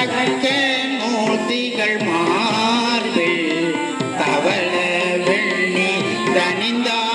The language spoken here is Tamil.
தக்க மூர்த்திகள் மார்பில் தவள வெள்ளி தனிந்தார்